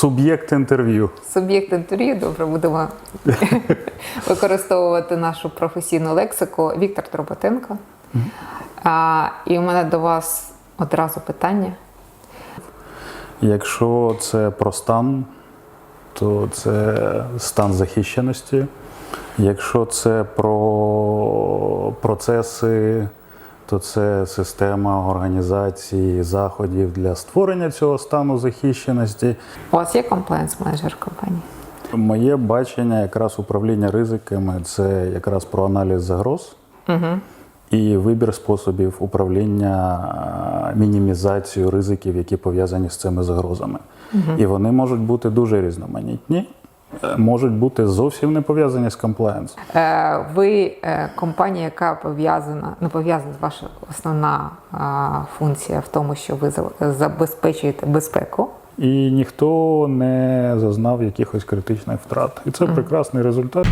Суб'єкт інтерв'ю. Суб'єкт інтерв'ю, добре, будемо використовувати нашу професійну лексику. Віктор Троботенко. А, і у мене до вас одразу питання. Якщо це про стан, то це стан захищеності. Якщо це про процеси, то це система організації заходів для створення цього стану захищеності. У вас є комплаєнс менеджер компанії? Моє бачення якраз управління ризиками це якраз про аналіз загроз і вибір способів управління е, мінімізацією ризиків, які пов'язані з цими загрозами. І вони можуть бути дуже різноманітні, можуть бути зовсім не пов'язані з комплаєнсом. Е, ви е, компанія, яка пов'язана, не пов'язана ваша основна функція в тому, що ви забезпечуєте безпеку. І ніхто не зазнав якихось критичних втрат. І це прекрасний результат.